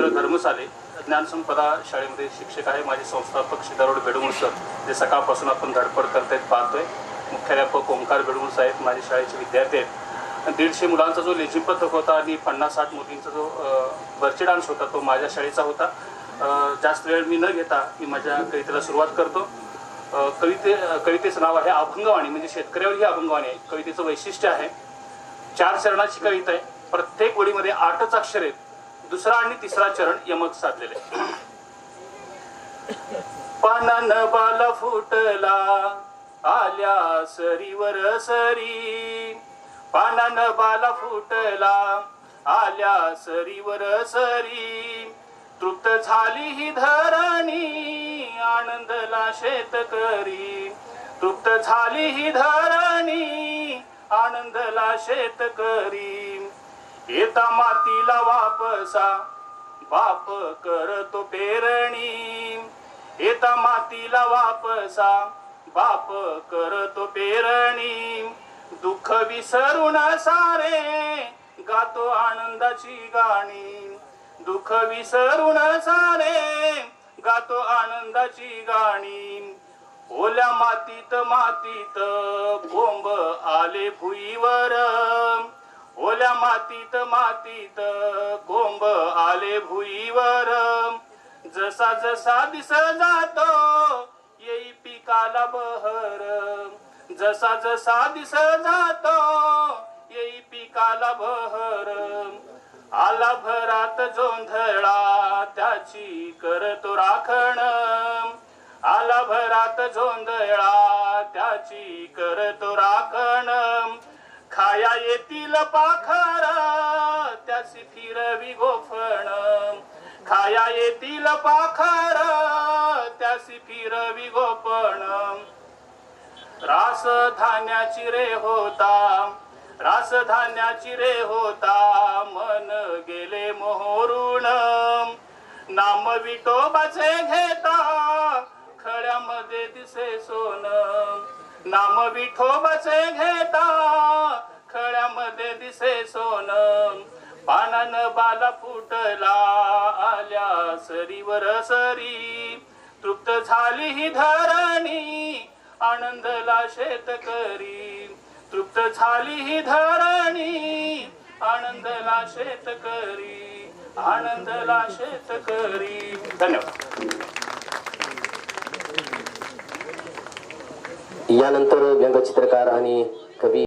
रवींद्र धर्मसाले ज्ञानसंपदा शाळेमध्ये शिक्षक आहे. माझे संस्थापक शिदारोड बेडमूळ सर. जे सकाळपासून आपण धडपड करतायत पाहतोय. मुख्याध्यापक ओंकार बेडमूळ साहेब माझे शाळेचे विद्यार्थी आहेत. दीडशे मुलांचा जो लेझी पथक होता आणि पन्नास साठ मुलींचा जो बर्ची डान्स होता तो माझ्या शाळेचा होता. जास्त वेळ मी न घेता मी माझ्या कवितेला सुरुवात करतो. कविते कवितेचं नाव आहे अभंगवाणी. म्हणजे शेतकऱ्यावर ही अभंगवाणी आहे. कवितेचं वैशिष्ट्य आहे. चार चरणाची कविता आहे. प्रत्येक ओळीमध्ये आठच अक्षर आहेत. दुसरा आणि तिसरा चरण यमक साधलेले. पानान बाला फुटला आल्या सरीवर सरी. पानान बाला फुटला आल्या सरीवर सरी. तृप्त झाली ही धरणी आनंदला शेतकरी तृप्त झाली ही धरणी आनंदला शेतकरी येता मातीला वापसा. बाप करतो पेरणी. येता मातीला वापसा. बाप करतो पेरणी. दुःख विसरून सारे गातो आनंदाची गाणी. दुःख विसरून सारे गातो आनंदाची गाणी. ओल्या मातीत मातीत कोंब आले भुईवर. ओल्या मातीत मातीत कोंब आले भुईवर जसा जसा दिस जातो येई पिकाला बहर जसा जसा दिस जातो येई पिकाला बहर आला भरात जोंधळा त्याची करतो राखण आला भरात झोंधळा त्याची करतो राखण खाया येतील पाखर त्याची फिरवी गोफण. खाया येतील पाखर त्याची फिरवी गोपण रास धान्याची रे होता रास धान्याची रे होता मन गेले मोहरुण. नाम विटोबाचे घेता खड्यामध्ये दिसे सोन. नाम विठोबाचे घेता खळ्यामध्ये दिसे सोन. पानान बाला फुटला आल्या सरीवर सरी. तृप्त झाली ही धरणी आनंदला शेतकरी तृप्त झाली ही धरणी आनंदला शेतकरी आनंदला शेतकरी धन्यवाद. यानंतर व्यंगचित्रकार आणि कवी